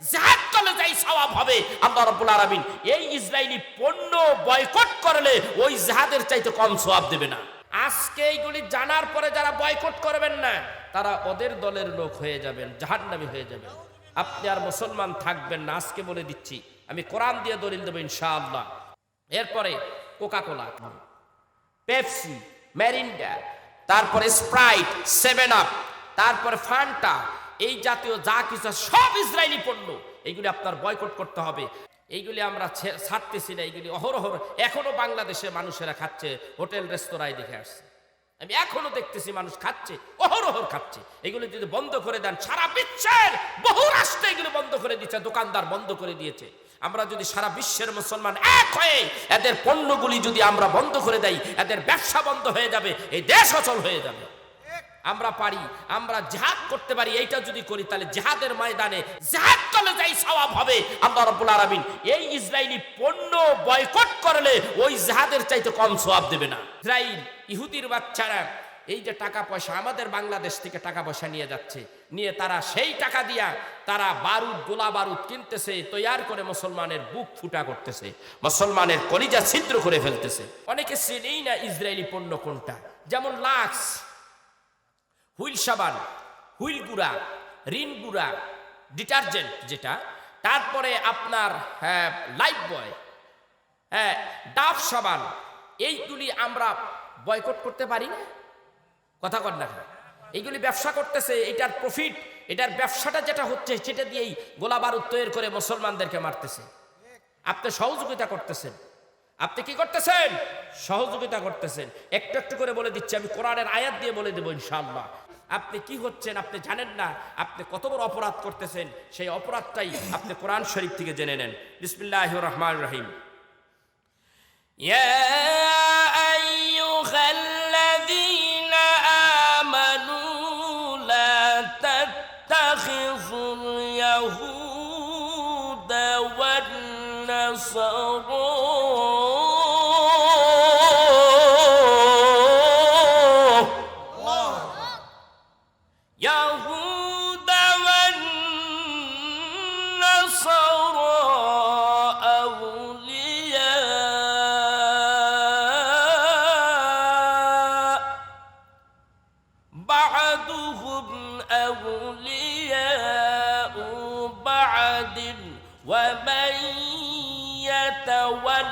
জাহাজ হবে এই পণ্য বয়কট করলে ওই জাহাদের চাইতে দেবে না। আজকে এইগুলি জানার পরে যারা বয়কট করবেন না, তারা ওদের দলের লোক হয়ে হয়ে যাবেন। আপনি আর মুসলমান থাকবেন না, আজকে বলে দিচ্ছি, আমি কোরআন দিয়ে দলিল দেবো ইনশাআল্লাহ। এরপরে কোকা কোলা পেপসি ম্যারিন্ডা তারপরে স্প্রাইট, সেভেন আপ, তারপরে ফান্টা এই জাতীয় যা কিছু সব ইসরায়েলি পণ্য। এইগুলি আপনার বয়কট করতে হবে। এইগুলি আমরা ছাড়তেছি না, এইগুলি অহরহর এখনও বাংলাদেশে মানুষেরা খাচ্ছে, হোটেল, রেস্তোরাঁয় দেখে আসছে। আমি এখনও দেখতেছি মানুষ খাচ্ছে অহরহর খাচ্ছে। এগুলো যদি বন্ধ করে দেন, সারা বিশ্বের বহু রাষ্ট্রে এগুলো বন্ধ করে দিচ্ছে দোকানদার বন্ধ করে দিয়েছে। আমরা যদি সারা বিশ্বের মুসলমান এক হয়ে এদের পণ্যগুলি যদি আমরা বন্ধ করে দেই, এদের ব্যবসা বন্ধ হয়ে যাবে, এই দেশ অচল হয়ে যাবে। আমরা পারি, আমরা জেহাদ করতে পারি, এইটা যদি করি, তাহলে জেহাদের ময়দানে জেহাদ চলে যাই, সওয়াব হবে। আল্লাহ রাব্বুল আলামিন এই ইসরায়েলি পণ্য বয়কট করলে ওই জেহাদের চাইতে কম সওয়াব দেবে না। ইসরায়েল ইহুদির বাচ্চারা, এই যে টাকা পয়সা, আমাদের বাংলাদেশ থেকে টাকা পয়সা নিয়ে যাচ্ছে, নিয়ে তারা সেই টাকা দিয়া তারা বারুদ, গোলা বারুদ কিনতেছে, তৈয়ার করে মুসলমানের বুক ফুটা করতেছে, মুসলমানের কলিজা ছিদ্র করে ফেলতেছে। অনেকে চেনেই না ইসরায়েলি পণ্য কোনটা। যেমন লাক্স হুইল সাবান, হুইল গুঁড়া, রিন গুঁড়া, ডিটারজেন্ট যেটা, তারপরে আপনার হ্যাঁ লাইফ বয় হ্যাঁ ডাব সাবান, এইগুলি আমরা বয়কট করতে পারি না? কথা কর না এইগুলি ব্যবসা করতেছে, এটার প্রফিট এটার ব্যবসাটা যেটা হচ্ছে, সেটা দিয়েই গোলা বারুদ তৈরি করে মুসলমানদেরকে মারতেছে। আপনি সহযোগিতা করতেছেন। আপনি কি করতেছেন? সহযোগিতা করতেছেন। একটু একটু করে বলে দিচ্ছি, আমি কোরআনের আয়াত দিয়ে বলে দেবো ইনশাআল্লাহ। আপনি কি হচ্ছেন আপনি জানেন না। আপনি কত বড় অপরাধ করতেছেন, সেই অপরাধটাই আপনি কোরআন শরীফ থেকে জেনে নেন। বিসমিল্লাহ রহমান রহিম। يا ومن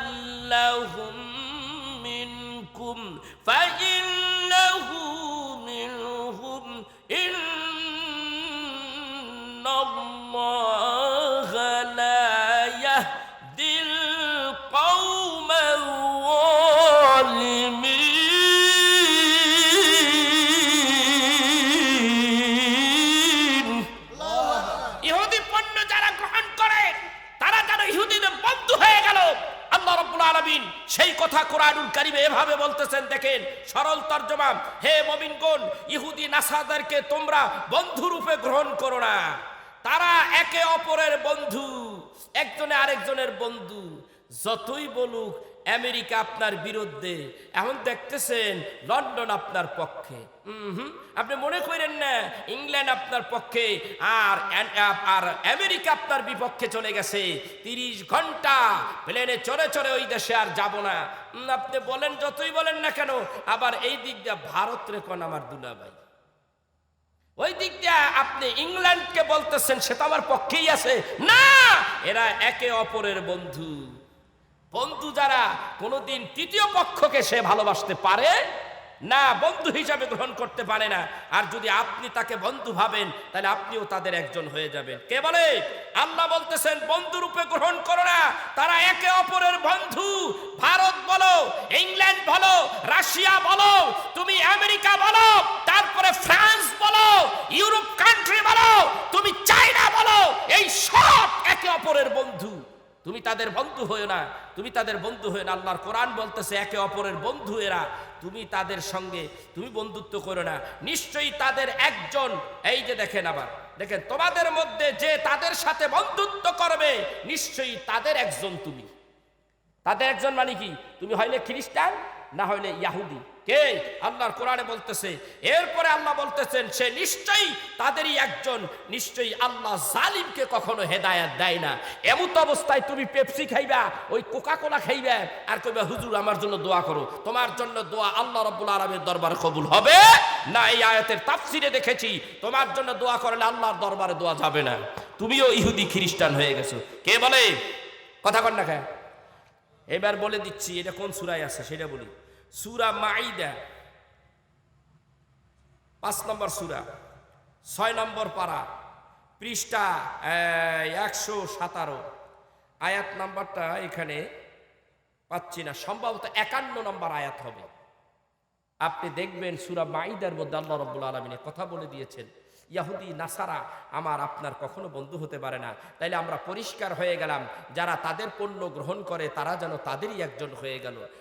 يتولهم منكم فإنه منهم إن আলামিন সেই কথা কোরআনুল কারিমে এভাবে বলতেছেন, দেখেন, সরল তর্জমা, হে মমিনগণ, ইহুদি নাসাদারকে তোমরা বন্ধুরূপে গ্রহণ করো না। তারা একে অপরের বন্ধু, একজনে আরেকজনের বন্ধু, যতই বলুক আমেরিকা আপনার বিরুদ্ধে। এখন দেখতেছেন, লন্ডন আপনার পক্ষে। আপনি মনে করেন না, ইংল্যান্ড আপনার পক্ষে, আর আর আমেরিকা আপনার বিপক্ষে চলে গেছে। তিরিশ ঘণ্টা প্লেনে চড়ে চড়ে ওই দেশে আর যাব না। আপনি বলেন, যতই বলেন না কেন, আবার এই দিক দিয়ে ভারত রেখন আমার দুলাভাই। ওই দিক দিয়ে আপনি ইংল্যান্ডকে বলতেছেন, সে তো আমার পক্ষেই আছে। না! এরা একে অপরের বন্ধু। বন্ধু যারা কোনোদিন তৃতীয় পক্ষকে সে ভালোবাসতে পারে না, বন্ধু হিসাবে গ্রহণ করতে পারে না। আর যদি আপনি তাকে বন্ধু ভাবেন, তাহলে আপনিও তাদের একজন হয়ে যাবেন। কে বলে? আল্লাহ বলতেছেন, বন্ধু রূপে গ্রহণ করো না। তারা একে অপরের বন্ধু। ভারত বলো, ইংল্যান্ড বলো, রাশিয়া বলো, তুমি আমেরিকা বলো তারপরে ফ্রান্স বলো ইউরোপ কান্ট্রি বলো তুমি চাইনা বলো এই সব একে অপরের বন্ধু তুমি তাদের বন্ধু হয়ে না, তুমি তাদের বন্ধু হয়ে না। আল্লাহর কোরআন বলতেছে, একে অপরের বন্ধু এরা, তুমি তাদের সঙ্গে তুমি বন্ধুত্ব করো না। নিশ্চয়ই তাদের একজন, এই যে দেখেন আবার, দেখেন তোমাদের মধ্যে যে তাদের সাথে বন্ধুত্ব করবে, নিশ্চয়ই তাদের একজন তুমি। তাদের একজন মানে কি? তুমি হইলে খ্রিস্টান? না হলে ইয়াহুদি। কে? আল্লাহর কোরআনে বলতেছে, এরপরে আল্লাহ বলতেছেন, সে নিশ্চয়ই তাদেরই একজন, নিশ্চয়ই আল্লাহ জালিমকে কখনো হেদায়াত দেয় না। এমন তো অবস্থায় তুমি পেপসি খাইবা, ওই কোকা কোলা খাইবা, আর কইবা, হুজুর, আমার জন্য দোয়া করো। তোমার জন্য দোয়া আল্লাহ রব্বুল আলমের দরবারে কবুল হবে না? এই আয়াতের তাফসিরে দেখেছি, তোমার জন্য দোয়া করলে আল্লাহর দরবারে দোয়া যাবে না। তুমিও ইহুদি খ্রিস্টান হয়ে গেছো। কে বলে? কথা কন না খায় এবার বলে দিচ্ছি, এটা কোন সুরায় আছে সেটা বলি। সুরা মাইদা পাঁচ নম্বর সুরা, ছয় নম্বর পারা, পৃষ্ঠা একশো সাতারো। আয়াত নাম্বারটা এখানে পাচ্ছি না। সম্ভবত একান্ন নম্বর আয়াত হবে। আপনি দেখবেন সুরা মাইদার মধ্যে আল্লাহ রব্বুল আলমিনে কথা বলে দিয়েছেন। ইয়াহুদি, নাসারা আমার আপনার কখনো বন্ধু হতে পারে না। তাইলে আমরা পরিষ্কার হয়ে গেলাম, যারা তাদের পণ্য গ্রহণ করে তারা যেন তাদেরই একজন হয়ে গেল।